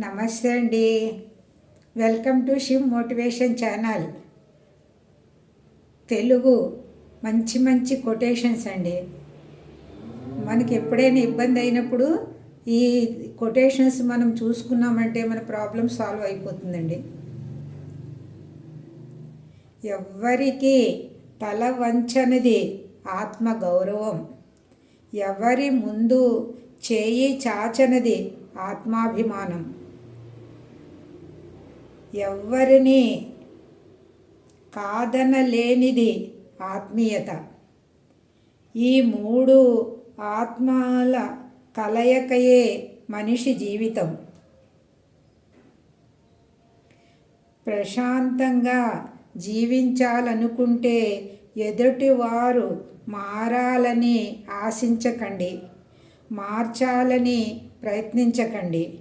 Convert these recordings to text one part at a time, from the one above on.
నమస్తే అండి. Welcome to Shiv motivation channel Telugu మంచి మంచి కొటేషన్స్ అండి. మనకి ఎప్పుడైనా ఇబ్బంది అయినప్పుడు ఈ కొటేషన్స్ మనం చూసుకున్నామంటే మన ప్రాబ్లం సాల్వ్ అయిపోతుందండి. ఎవ్వరికి తల వంచనిది ఆత్మ గౌరవం. ఎవరి ముందు చేయి చాచనది ఆత్మాభిమానం. ఎవ్వరిని కాదనలేనిది ఆత్మీయత. ఈ మూడు ఆత్మల కలయికయే మనిషి జీవితం. ప్రశాంతంగా జీవించాలనుకుంటే ఎదుటివారు మారాలని ఆశించకండి మార్చాలని ప్రయత్నించకండి.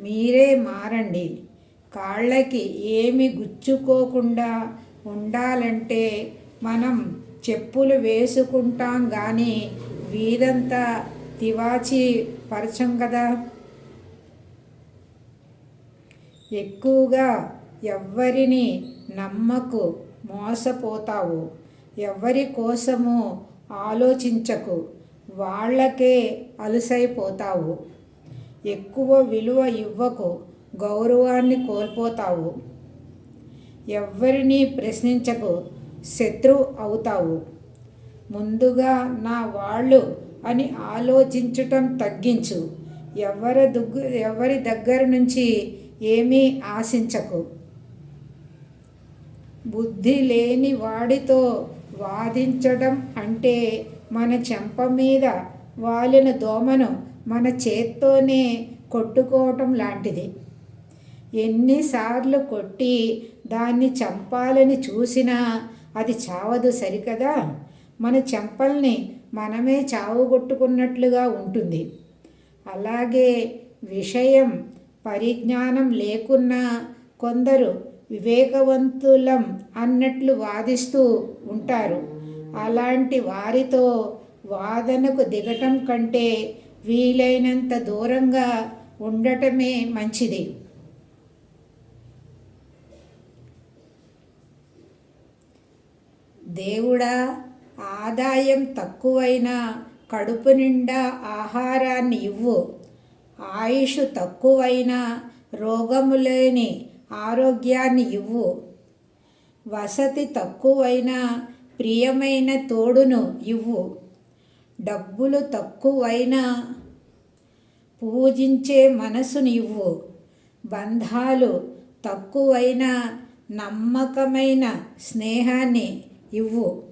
మీరే మారండి. కాళ్ళకి ఏమి గుచ్చుకోకుండా ఉండాలంటే మనం చెప్పులు వేసుకుంటాం కానీ వీధంతా తివాచి పరచం కదా. ఎక్కువగా ఎవ్వరిని నమ్మకు మోసపోతావు. ఎవరి కోసము ఆలోచించకు. వాళ్ళకే అలసైపోతావు. ఎక్కువ విలువ ఇవ్వకు. గౌరవాన్ని కోల్పోతావు. ఎవ్వరినీ ప్రశ్నించకు శత్రువు అవుతావు. ముందుగా నా వాళ్ళు అని ఆలోచించటం తగ్గించు. ఎవరి దుగ్గు ఎవరి దగ్గర నుంచి ఏమీ ఆశించకు. బుద్ధి లేని వాడితో వాదించడం అంటే మన చెంప మీద వాలిన దోమను మన చేత్తోనే కొట్టుకోవటం లాంటిది. ఎన్నిసార్లు కొట్టి దాన్ని చంపాలని చూసినా అది చావదు సరికదా? మన చెంపల్ని మనమే చావుగొట్టుకున్నట్లుగా ఉంటుంది. అలాగే విషయం పరిజ్ఞానం లేకున్నా కొందరు వివేకవంతులం అన్నట్లు వాదిస్తూ ఉంటారు. అలాంటి వారితో వాదనకు దిగటం కంటే వీలైనంత దూరంగా ఉండటమే మంచిది. దేవుడా ఆదాయం తక్కువైనా కడుపు నిండా ఆహారాన్ని ఇవ్వు. ఆయుష్ తక్కువైనా రోగము లేని ఆరోగ్యాన్ని ఇవ్వు. వసతి తక్కువైనా ప్రియమైన తోడును ఇవ్వు. డబ్బులు తక్కువైనా పూజించే మనసును ఇవ్వు. బంధాలు తక్కువైనా నమ్మకమైన స్నేహాన్ని ఇవ్వు.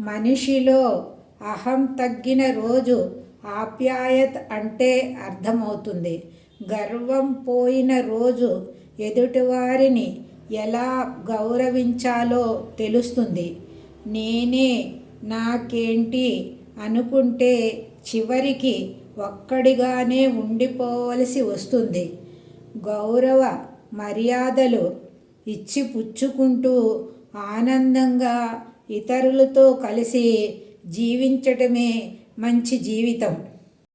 మనిషిలో అహం తగ్గిన రోజు ఆప్యాయత అంటే అర్థమవుతుంది. గర్వం పోయిన రోజు ఎదుటివారిని ఎలా గౌరవించాలో తెలుస్తుంది. నేనే నాకేంటి అనుకుంటే చివరికి ఒక్కడిగానే ఉండిపోవలసి వస్తుంది. గౌరవ మర్యాదలు ఇచ్చి పుచ్చుకుంటూ ఆనందంగా ఇతరులతో కలిసి జీవించటమే మంచి జీవితం.